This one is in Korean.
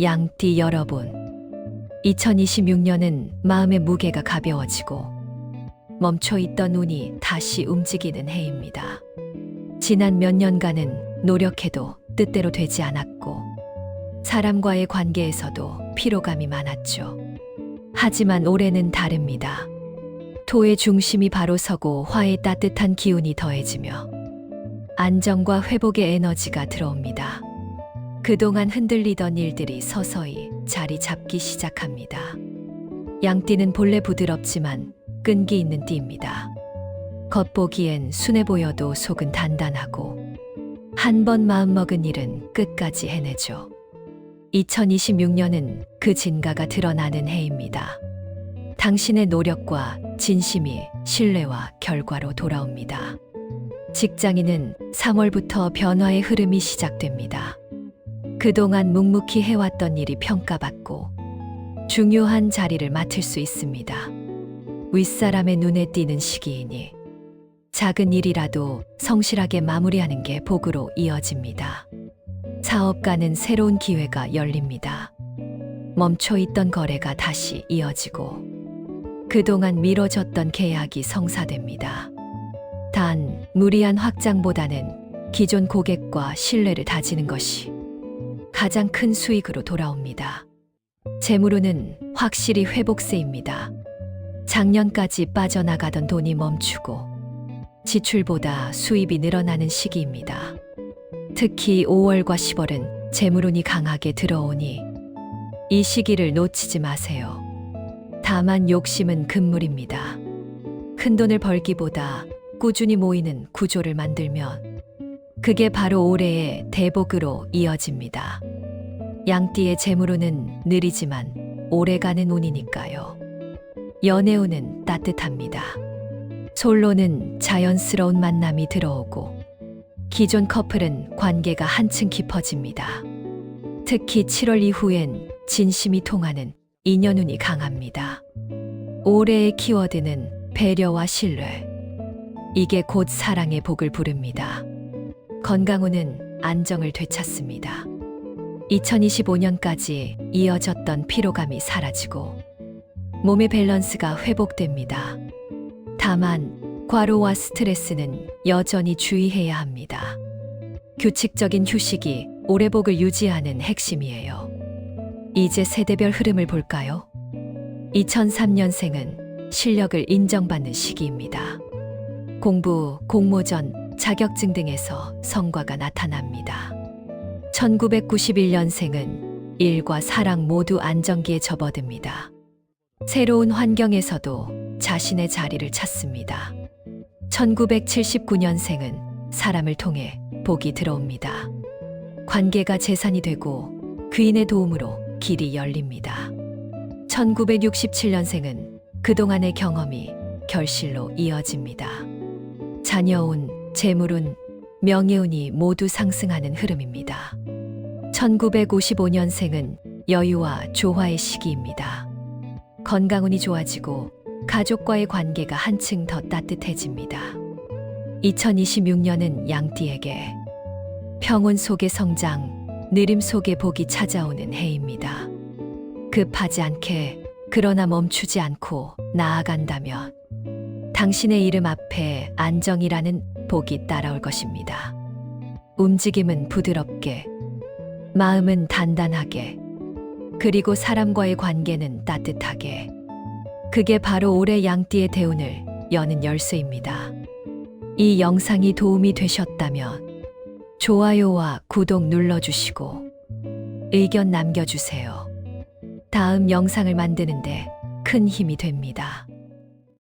양띠 여러분. 2026년은 마음의 무게가 가벼워지고 멈춰 있던 운이 다시 움직이는 해입니다. 지난 몇 년간은 노력해도 뜻대로 되지 않았고 사람과의 관계에서도 피로감이 많았죠. 하지만 올해는 다릅니다. 토의 중심이 바로 서고 화의 따뜻한 기운이 더해지며 안정과 회복의 에너지가 들어옵니다. 그동안 흔들리던 일들이 서서히 자리 잡기 시작합니다. 양띠는 본래 부드럽지만 끈기 있는 띠입니다. 겉보기엔 순해 보여도 속은 단단하고 한 번 마음먹은 일은 끝까지 해내죠. 2026년은 그 진가가 드러나는 해입니다. 당신의 노력과 진심이 신뢰와 결과로 돌아옵니다. 직장인은 3월부터 변화의 흐름이 시작됩니다. 그동안 묵묵히 해왔던 일이 평가받고 중요한 자리를 맡을 수 있습니다. 윗사람의 눈에 띄는 시기이니 작은 일이라도 성실하게 마무리하는 게 복으로 이어집니다. 사업가는 새로운 기회가 열립니다. 멈춰 있던 거래가 다시 이어지고 그동안 미뤄졌던 계약이 성사됩니다. 단 무리한 확장보다는 기존 고객과 신뢰를 다지는 것이 가장 큰 수익으로 돌아옵니다. 재물운은 확실히 회복세입니다. 작년까지 빠져나가던 돈이 멈추고 지출보다 수입이 늘어나는 시기입니다. 특히 5월과 10월은 재물운이 강하게 들어오니 이 시기를 놓치지 마세요. 다만 욕심은 금물입니다. 큰 돈을 벌기보다 꾸준히 모이는 구조를 만들면 그게 바로 올해의 대복으로 이어집니다. 양띠의 재물운은 느리지만 오래가는 운이니까요. 연애운은 따뜻합니다. 솔로는 자연스러운 만남이 들어오고 기존 커플은 관계가 한층 깊어집니다. 특히 7월 이후엔 진심이 통하는 인연운이 강합니다. 올해의 키워드는 배려와 신뢰. 이게 곧 사랑의 복을 부릅니다. 건강운은 안정을 되찾습니다. 2025년까지 이어졌던 피로감이 사라지고 몸의 밸런스가 회복됩니다. 다만 과로와 스트레스는 여전히 주의해야 합니다. 규칙적인 휴식이 오래 복을 유지하는 핵심이에요. 이제 세대별 흐름을 볼까요? 2003년생은 실력을 인정받는 시기입니다. 공부, 공모전, 자격증 등에서 성과가 나타납니다. 1991년생은 일과 사랑 모두 안정기에 접어듭니다. 새로운 환경에서도 자신의 자리를 찾습니다. 1979년생은 사람을 통해 복이 들어옵니다. 관계가 재산이 되고 귀인의 도움으로 길이 열립니다. 1967년생은 그동안의 경험이 결실로 이어집니다. 자녀운, 재물운, 명예운이 모두 상승하는 흐름입니다. 1955년생은 여유와 조화의 시기입니다. 건강운이 좋아지고 가족과의 관계가 한층 더 따뜻해집니다. 2026년은 양띠에게 평온 속의 성장, 느림 속의 복이 찾아오는 해입니다. 급하지 않게 그러나 멈추지 않고 나아간다면 당신의 이름 앞에 안정이라는 복이 따라올 것입니다. 움직임은 부드럽게, 마음은 단단하게, 그리고 사람과의 관계는 따뜻하게. 그게 바로 올해 양띠의 대운을 여는 열쇠입니다. 이 영상이 도움이 되셨다면 좋아요와 구독 눌러주시고 의견 남겨주세요. 다음 영상을 만드는데 큰 힘이 됩니다.